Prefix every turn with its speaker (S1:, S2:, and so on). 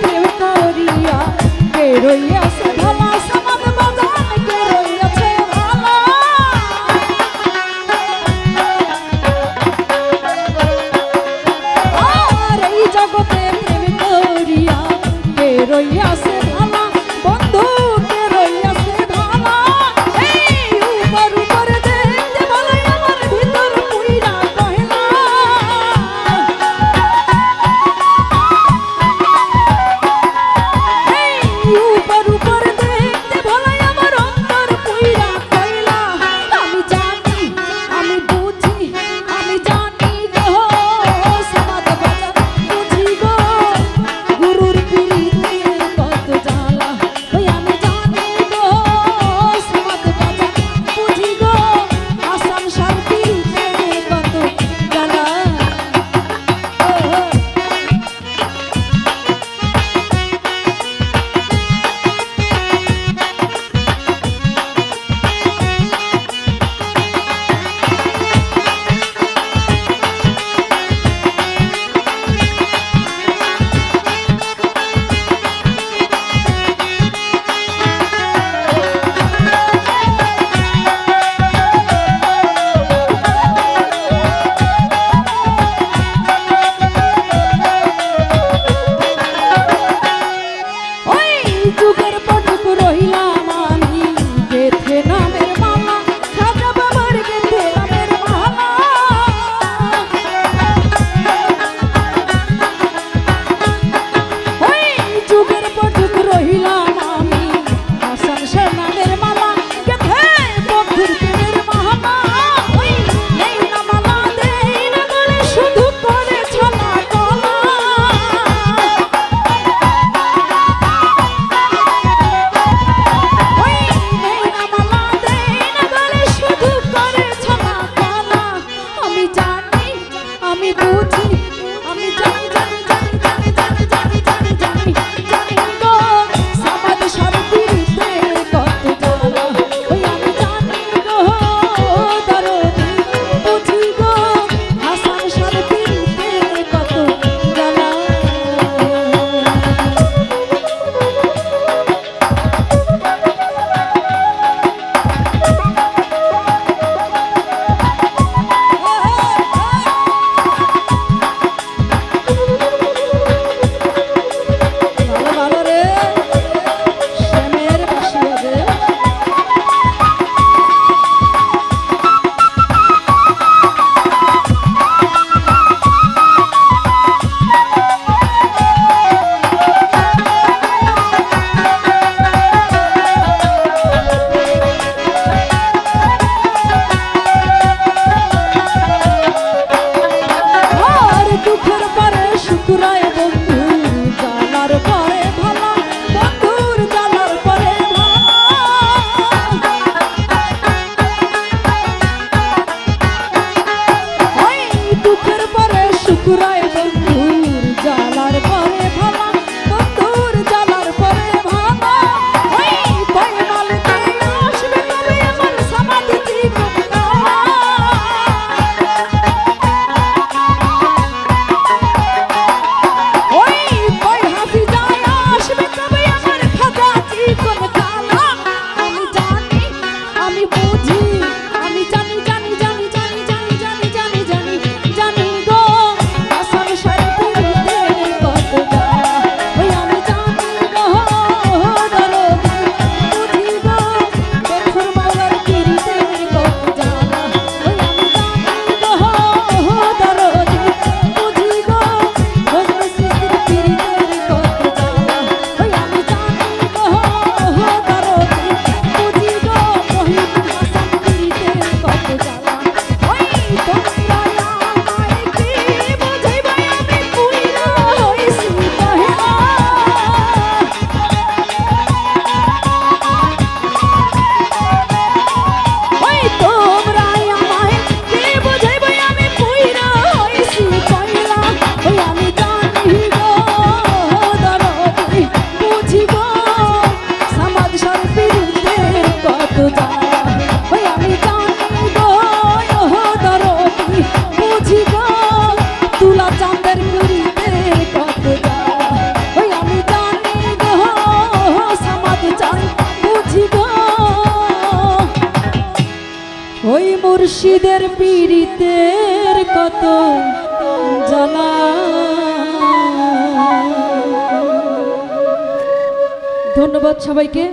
S1: প্রেম করিয়া, কে রইয়াছে ভালা, সমাজ বাজান কে রইয়াছে ভালা। আর এই জগতে প্রেম করিয়া, কে রইয়া আমি বুঝি আমি জানি মুর্শিদের পীড়িতের কত জ্বালা ধন্যবাদ সবাইকে।